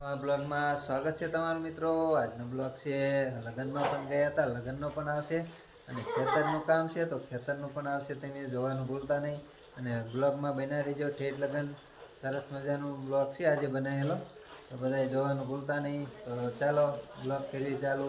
બ્લોગમાં સ્વાગત છે તમારું મિત્રો. આજનો બ્લોગ છે લગ્નમાં પણ ગયા હતા. લગ્નનો પણ આવશે અને ખેતરનું કામ છે તો ખેતરનું પણ આવશે તમે જોવાનું ભૂલતા નહીં. અને બ્લોગમાં બનાવી રહીજો. ઠેઠ લગ્ન. સરસ મજાનું બ્લોગ છે આજે બનાવેલો. તો બધાએ જોવાનું ભૂલતા નહીં. તો ચાલો બ્લોગ કરી ચાલુ.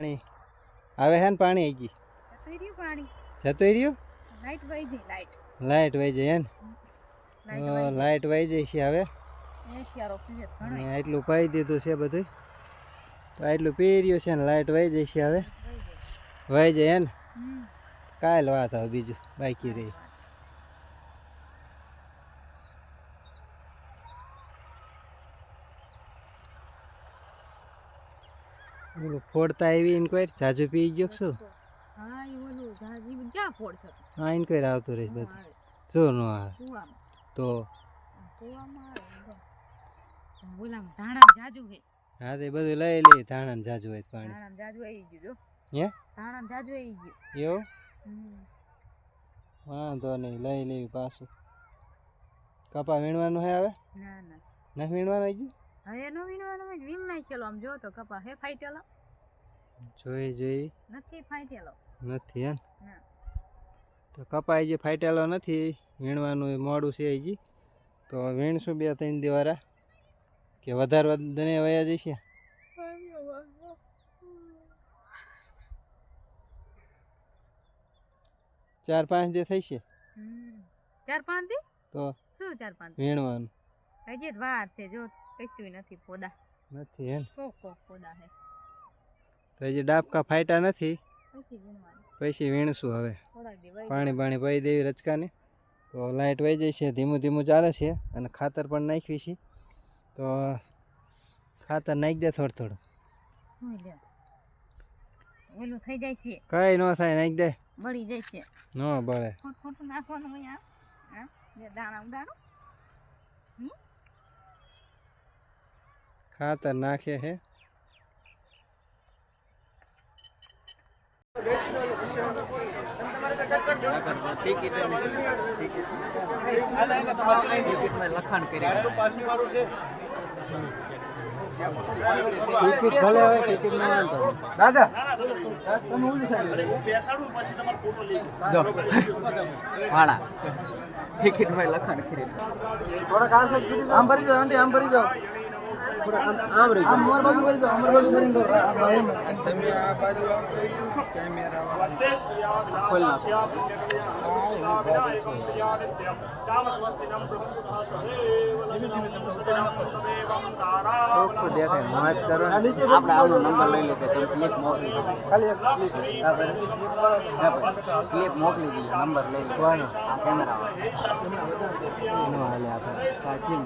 પાણી. આવે ને પાણી આવી ગઈ જતું રહ્યું લાઈટ વહી જાય લાઈટ. વહી લાઈટ વહી જાય છે હવે. એટલું એક ક્યારો પીવે તો ઘણો ને આટલું પાઈ દીધું છે બધું તો આટલું પી રહ્યું છે ને લાઈટ વહી જાય છે હવે. વહી જાય ને. કાલ વાત હવે બીજું બાકી રહી. ઓલું ફોડતા આવી ઇન્કવાયર જાજુ પી ગયો શું? હા ઇન્કવાયર આવતું રહીશ બધું. જો નો આવે. તો? હે તે બધું લઈ લઈ ધાણા ને જાજુ હોય પાણી. જાજુ આવી ગયું જો. હે? ધાણામાં જાજુ આવી ગયું. એવું? વાંધો નહીં લઈ લેવી પાછું. કપા વીણવાનું હે હવે? ના ના. ના વીણવાનું આવી ગયું હવે એનો વીણવાનું હોય વીણ નાખેલો. આમ જો તો કપા હે ફાઈટેલો? જોઈ જોઈ. નથી ફાઈટેલો. નથી હે ને? તો કપાઈ જે ફાઈટેલો નથી વીણવાનું એ મોડું છે હજી. તો વીણશું બે ત્રણ દિવારા કે વધારે દને વયા જશે ચાર પાંચ દે થઈ છે ચાર પાંચ દે? તો શું ચાર પાંચ વીણવાનું. હજી વાર છે જો કશું નથી પોદા. નથી હે ને? કોક કોક પોદા હે. તો હજી ડાબકા ફાટ્યા નથી. પછી વીણશું હવે. પાણી પાણી પાઈ દેવી રચકાને તો લાઇટ વહી જાય છે ધીમું ધીમું ચાલે છે અને ખાતર પણ નાખવી છે. તો ખાતર નાખી દે થોડું થોડું. ઓલું થઈ જાય છે. કઈ ન થાય નાખી દે. બળી જાય છે. ન બળે. ખોટું નાખવાનું હોય આ. દાણા ઉડાડો ખાતર નાખે છે. ટિકિટ ભલે હોય ટિકિટ ના વાંધો દાદા બેસાડું પછી તમારો ફોટો લઈ વાળા. ટિકિટ ભાઈ લખાણ કરી થોડા કાસ આમ ભરી જાઓ આંટી આમ ભરી જાઓ. નંબર લઈ લો તો તમે ક્લિપ મોકલી દો ખાલી એક click. ક્લિપ મોકલી દીધો નંબર લઈ લો કોનો? આ કેમેરા એનો હાલે આપણે સાચી ને.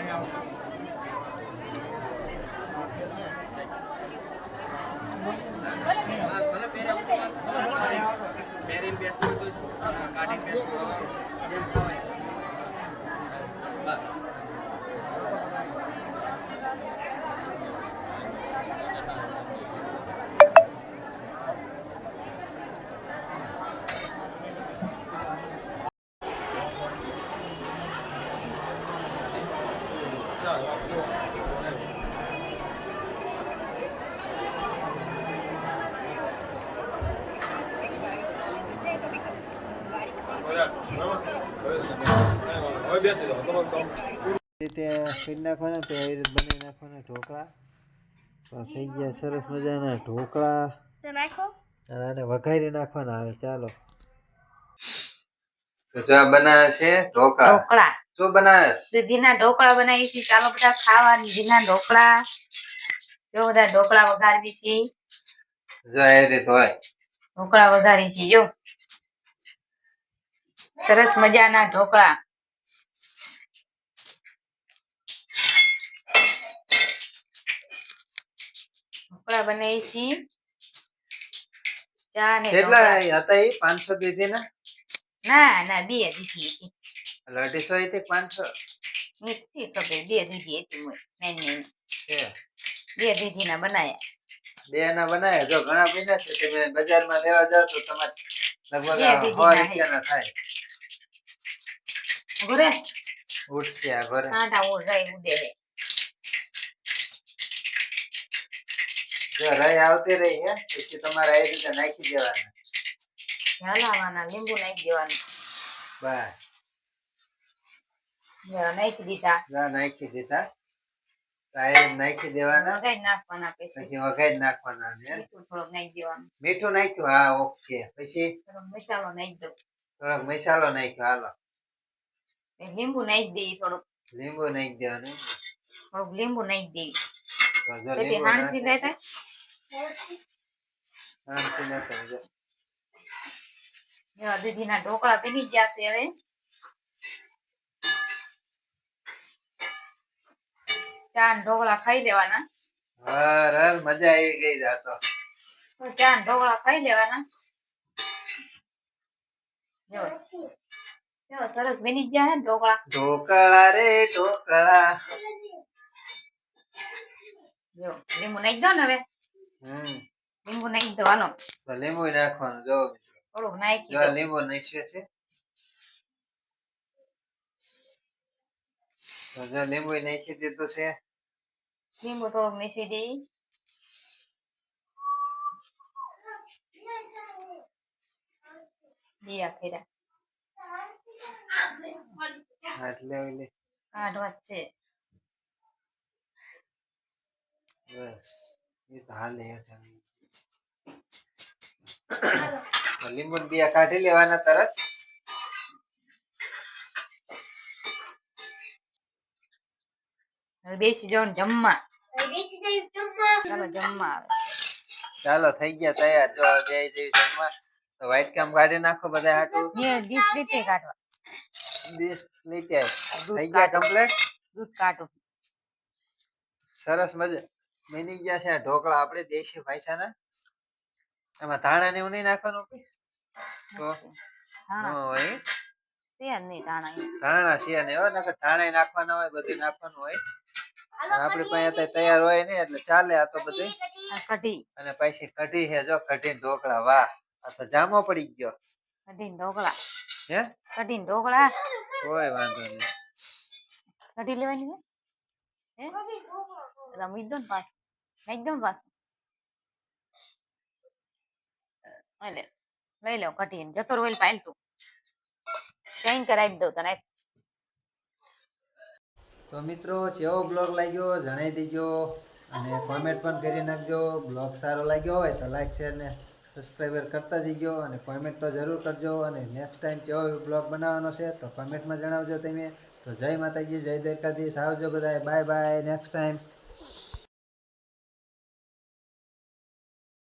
કરતા વધુ રીતે ફીટ નાખવાના તો એવી રીતે બનાવી નાખવાના ઢોકળા. તો થઈ ગયા સરસ મજાના ઢોકળા. અને વઘારી નાખવાના આવે ચાલો. જો બનાવે છે ઢોકળા. ઢોકળા. શું બનાવે દૂધીના ઢોકળા બનાવી છે ચાલો બધા ખાવા દૂધીના ઢોકળા. જો બધા ઢોકળા વઘારવી છે. જો એ રીતે હોય. ઢોકળા વઘારી છે જો. સરસ મજાના ઢોકળા. ઢોકળા બનાવી છી. ચા ને કેટલા હતા એ? પાંચસો દીધી ને? ના ના બે દીધી હતી. અઢીસો હતી પાંચસો? નથી ખબર બે દીધી હતી બે ના બનાયા. બે ના બનાવ્યા જો ઘણા પૈસા છે તમે બજારમાં લેવા જાવ તો તમારે લગભગ સો દીધીના હે. થાય. ઘરે? ઉઠશે આ ઘરે. આટા ઉડાઈ ઉડે. હે જો રહી આવતી રહી હે પછી તમારે આવી રીતે નાખી દેવાના. હલાવાના લીંબુ નાખી દેવાનું. બસ. નાખી દીધા. નાખી દીધા. નાખી દેવાના. વઘારી નાખવાના પછી. પછી નાખવાના મીઠું થોડુંક નાખી દેવાનું. મીઠું નાખ્યું હા ઓકે. પછી? થોડોક મસાલો નાખી દઉં. થોડોક મસાલો નાખ્યો હાલો. લીંબુ નાખી દેવી થોડુંક. લીંબુ નાખી દેવાનું. થોડુંક લીંબુ નાખી દેવી. પછી હાણસી લે લેતા? હાણસી દૂધીના ઢોકળા બની ગયા છે હવે. ચા ઢોકળા ખાઈ લેવાના. હર મજા આવી ગઈ આ તો. તો ચા ઢોકળા ખાઈ લેવાના. જો. સરસ બની ગયા ને ઢોકળા. ઢોકળા રે ઢોકળા. જો લીંબુ નાખી દો ને હવે. હમ. લીંબુ નાખી દો હાલો. તો લીંબુ નાખવાનું જો. થોડુંક નાખી દો. લીંબુ નાખ્યું છે. જો લીંબુ નાખી દીધું છે. લીંબુ થોડુંક નાખી દઈએ દિયા ફેરા. એટલે બસ એ લીંબુ બિયા કાઢી લેવાના તરત. બેસી જવાનું જમવા. ચાલો જમવા આવે. ચાલો થઈ ગયા તૈયાર. જો જય જેવી જમવા. તો વ્હાઈટ કામ કાઢી નાખો બધા હાટું. ડીશ રીતે કાઢવા. થઈ ગયા. દૂધ કાઢો. સરસ મજા. બની ગયા છે આ ઢોકળા આપણે દેશી ભાષાના એમાં ધાણા ને એવું નહીં નાખવાનું કે? તો? હોય છે જ નહીં ધાણા એ. ને હો નકર ધાણા નાખવાના હોય બધું નાખવાનું હોય. આપણી પાસે તૈયાર હોય ને એટલે ચાલે આ તો બધું કઢી. અને પછી કઢી છે જો કઢી ઢોકળા વાહ. આ તો જામો પડી ગયો. કઢી ઢોકળા. હે? કઢી ઢોકળા. કોઈ વાંધો નહીં. કઢી લેવાની હે? હે? રમી દો ને પાછું. નાખી દો ને પાછું. લઈ લે લઈ લો કઢી ને જતો રોલ પાયલ તું ચેન્જ કરાવી દઉં તને. તો મિત્રો જેવો બ્લોગ લાગ્યો જણાવી દેજો અને કોમેન્ટ પણ કરી નાખજો. બ્લોગ સારો લાગ્યો હોય તો લાઈક શેર ને સબસ્ક્રાઈબર કરતા જઈજો અને કોમેન્ટ તો જરૂર કરજો અને નેક્સ્ટ ટાઈમ કેવો બ્લોગ બનાવવાનો છે તો કોમેન્ટમાં જણાવજો તમે. તો જય માતાજી, જય દ્વારકાધીશ. આવજો બધા બાય બાય નેક્સ્ટ ટાઈમ